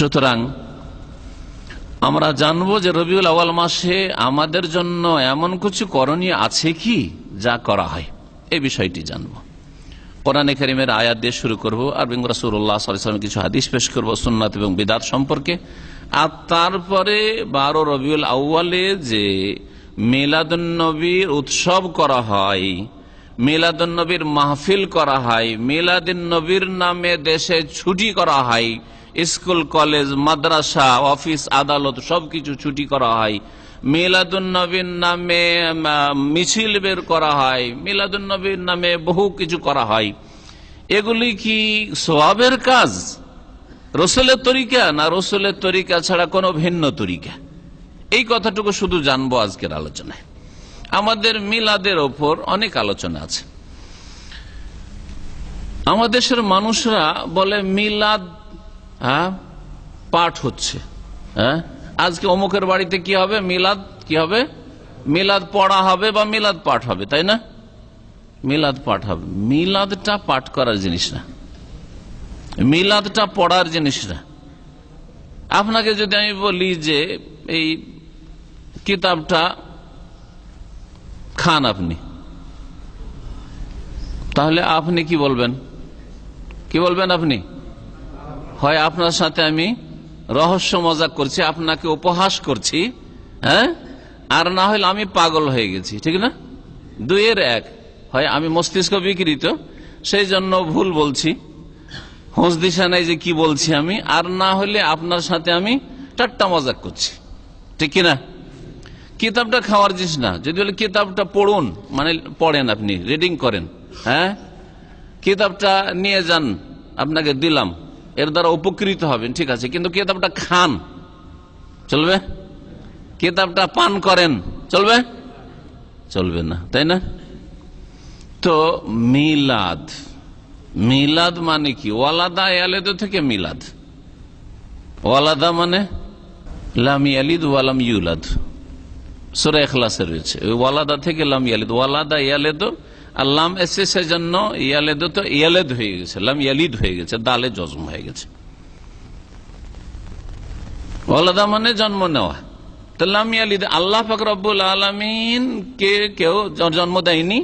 সুতরাং আমরা জানব যে রবিউল আওয়াল মাসে আমাদের জন্য এমন কিছু করণীয় আছে কি যা করা হয়। এই বিষয়টি জানব। কোরআনে করিমের আয়াত দিয়ে শুরু করব। আর রাসুল্লাহ সাল্লামের কিছু হাদিস পেশ করব, সুন্নাত এবং বিদাত সম্পর্কে। আর তারপরে বারো রবিউল আউ্বালে যে মিলাদুন্নবীর উৎসব করা হয়, মিলাদুন্নবীর মাহফিল করা হয় মিলাদিন নবীর নামে দেশে ছুটি করা হয় স্কুল, কলেজ, মাদ্রাসা, অফিস, আদালত সবকিছু ছুটি করা হয়। মিলাদুন্নবীর নামে মিছিল বের করা হয়। মিলাদুন্নবীর নামে বহু কিছু করা হয়। এগুলি কি সোয়াবের কাজ? রসুলের তরিকা না রসুলের তরিকা ছাড়া কোনো ভিন্ন তরিকা? এই কথাটুকু শুধু জানব আজকের আলোচনায়। আমাদের মিলাদের ওপর অনেক আলোচনা আছে। আমাদের দেশের মানুষরা বলে মিলাদ পাঠ হচ্ছে। হ্যাঁ? আজকে অমুকের বাড়িতে কি হবে? মিলাদ কি হবে? মিলাদ পড়া হবে বা মিলাদ পাঠ হবে, তাই না? মিলাদ পাঠ হবে। মিলাদটা পাঠ করার জিনিস না। মিলাদটা পড়ার জিনিস না। আপনাকে যদি আমি বলি যে এই কিতাবটা খান আপনি, তাহলে আপনি কি বলবেন? কি বলবেন আপনি? হয় আপনার সাথে আমি রহস্য মজাক করছি, আপনাকে উপহাস করছি হ্যাঁ? আর না হলে আমি পাগল হয়ে গেছি, ঠিক না? দুইয়ের এক। হয় আমি মস্তিষ্ক বিকৃত, সেই জন্য ভুল বলছি। হোঁস দিশা নাই যে কি বলছি আমি, আর না হলে আপনার সাথে আমি টাট্টা মজাক করছি, ঠিক কিনা? কিতাবটা খাওয়ার জিনিস না, যদি বলে কিতাবটা পড়ুন মানে পড়েন আপনি, রিডিং করেন হ্যাঁ? কিতাবটা নিয়ে যান, আপনাকে দিলাম। এর দ্বারা উপকৃত হবেন, ঠিক আছে, কিন্তু কেতাবটা খান। চলবে? কেতাবটা পান করেন। চলবে? চলবে না, তাই না? তো মিলাদ। মিলাদ মানে কি? ওয়ালাদা ইয়ালেদ থেকে মিলাদ। ওয়ালাদা মানে লাম ইয়ালিদ ওয়ালাম ইউলাদ। সুরা এখলাসে রয়েছে। ওয়ালাদা থেকে লাম ইয়ালিদ। ওয়ালাদা ইয়ালেদ আর লাম এসে সেজন্য ইয়ালেদ তো ইয়ালেদ হয়ে গেছে, লাম ইয়ালিদ হয়ে গেছে, দালে জজম হয়ে গেছে। ওয়ালাদা মানে জন্ম নেওয়া। তো লাম ইয়ালিদ, আল্লাহ পাক রব্বুল আলমিন কে কেউ জন্ম দেয়নি?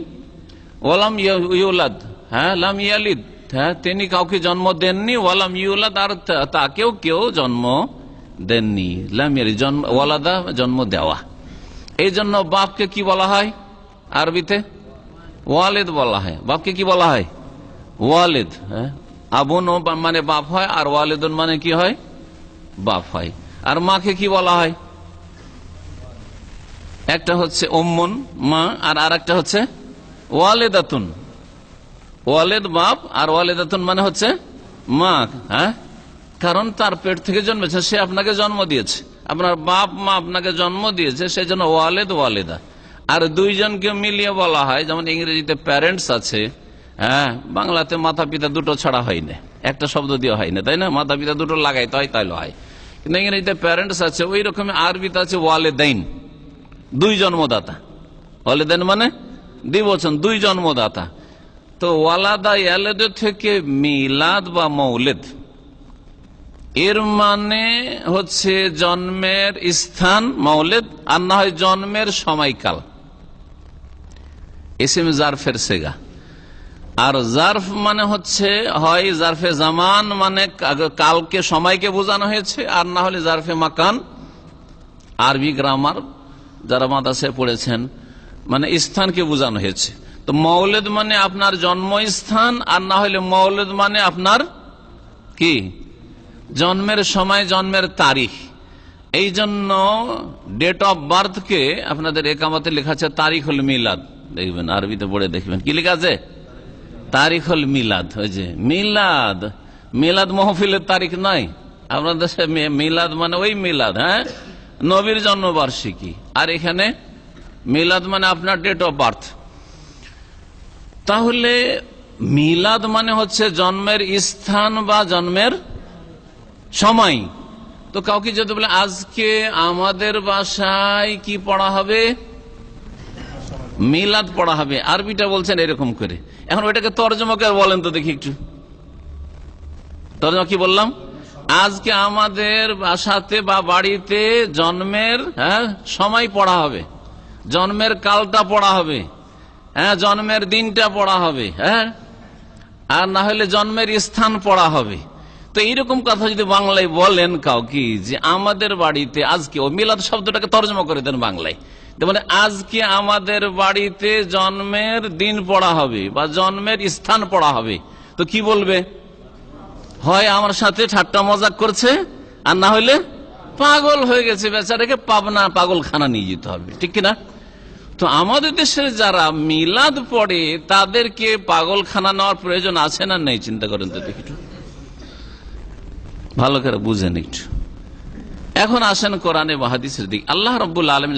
ওয়ালাম ইউলাদ হ্যাঁ লাম ইয়ালিদ হ্যাঁ তিনি কাউকে জন্ম দেননি, ওয়ালাম ইউলাদ আর তাকেও কেউ জন্ম দেননি। লাম ইয়ালিদ, জন্ম ওয়ালাদা জন্ম দেওয়া। এই জন্য বাপকে কি বলা হয় আরবিতে? ওয়ালেদ বলা হয়। বাপকে কি বলা হয়? ওয়ালেদ হ্যাঁ? আবুন মানে বাপ হয় আর ওয়ালেদন মানে কি হয়? বাপ হয়। আর মাকে কি বলা হয়? একটা হচ্ছে ওম্মন মা, আর আর একটা হচ্ছে ওয়ালেদাতুন। ওয়ালেদ বাপ আর ওয়ালেদাতুন মানে হচ্ছে মা হ্যাঁ? কারণ তার পেট থেকে জন্মেছে, সে আপনাকে জন্ম দিয়েছে। আপনার বাপ মা আপনাকে জন্ম দিয়েছে সেই জন্য ওয়ালেদ ওয়ালেদা। আর দুইজনকে মিলিয়ে বলা হয়, যেমন ইংরেজিতে প্যারেন্টস আছে হ্যাঁ বাংলাতে মাতা পিতা দুটো ছাড়া হয় না একটা শব্দ দেওয়া হয় না তাই না? মাতা পিতা দুটো লাগাইতে হয়, তাইলে হয়। কিন্তু ইংরেজিতে প্যারেন্টস আছে ওই রকম আরবিতে আছে ওয়ালেদাইন, দুই জন্মদাতা। ওয়ালেদাইন মানে দ্বিবচন, দুই জন্মদাতা। তো ওয়ালাদা ইয়ালেদ থেকে মিলাদ বা মৌলেদ, এর মানে হচ্ছে জন্মের স্থান মৌলেদ, আর না হয় জন্মের সময়কাল। এসএম জারফের সেগা। আর জার্ফ মানে হচ্ছে, হয় জারফে জামান মানে কালকে সময়কে বোঝানো হয়েছে, আর না হলে জারফে মাকান। আরবি গ্রামার যারা মাদাসে পড়েছেন মানে স্থানকে বোঝানো হয়েছে। তো মৌলেদ মানে আপনার জন্মস্থান, আর না হলে মৌলেদ মানে আপনার কি? জন্মের সময়, জন্মের তারিখ। এই জন্য ডেট অফ বার্থকে আপনাদের একামতে লেখা আছে তারিখ হল মিলাদ। দেখবেন, আরবিতে পড়ে দেখবেন। কি লেখা আছে? তারিখ হল মিলাদ। ওই যে, মিলাদ। মিলাদ মহফিলের তারিখ নয় আপনার দেশে মিলাদ মানে ওই মিলাদ হ্যাঁ? নবীর জন্মবার্ষিকী। আর এখানে মিলাদ মানে আপনার ডেট অফ বার্থ তাহলে মিলাদ মানে হচ্ছে জন্মের স্থান বা জন্মের সময়। তো কাউকে যদি বলে, আজকে আমাদের বাসায় কি পড়া হবে? মিলাদ পড়া হবে। আরবিটা বলছেন এরকম করে। এখন ওইটাকে তর্জমা করে বলেন তো দেখি একটু। তর্জমা কি বললাম? আজকে আমাদের বাসাতে বা বাড়িতে জন্মের হ্যাঁ সময় পড়া হবে। জন্মের কালটা পড়া হবে। হ্যাঁ জন্মের দিনটা পড়া হবে। হ্যাঁ আর না হলে জন্মের স্থান পড়া হবে। তো এইরকম কথা যদি বাংলায় বলেন কাউকে যে আমাদের বাড়িতে আজকে, ও মিলাদ শব্দটাকে তর্জমা করে দেন বাংলায়। মানে আজকে আমাদের বাড়িতে জন্মের দিন পড়া হবে বা জন্মের স্থান পড়া হবে। তো কি বলবে? হয় আমার সাথে ঠাট্টা মজাক করছে, আর না হলে পাগল হয়ে গেছে বেচারাকে পাবনা পাগলখানা নিয়ে যেতে হবে। ঠিক কিনা? তো আমাদের দেশের যারা মিলাদ পড়ে, তাদেরকে পাগলখানা নেওয়ার প্রয়োজন আছে না নেই, চিন্তা করেন তো দেখি। ভালো করে বুঝেন একটু এখন আসেন কোরআনে মাহাদিসের দিক। আল্লাহ রব্বুল আলম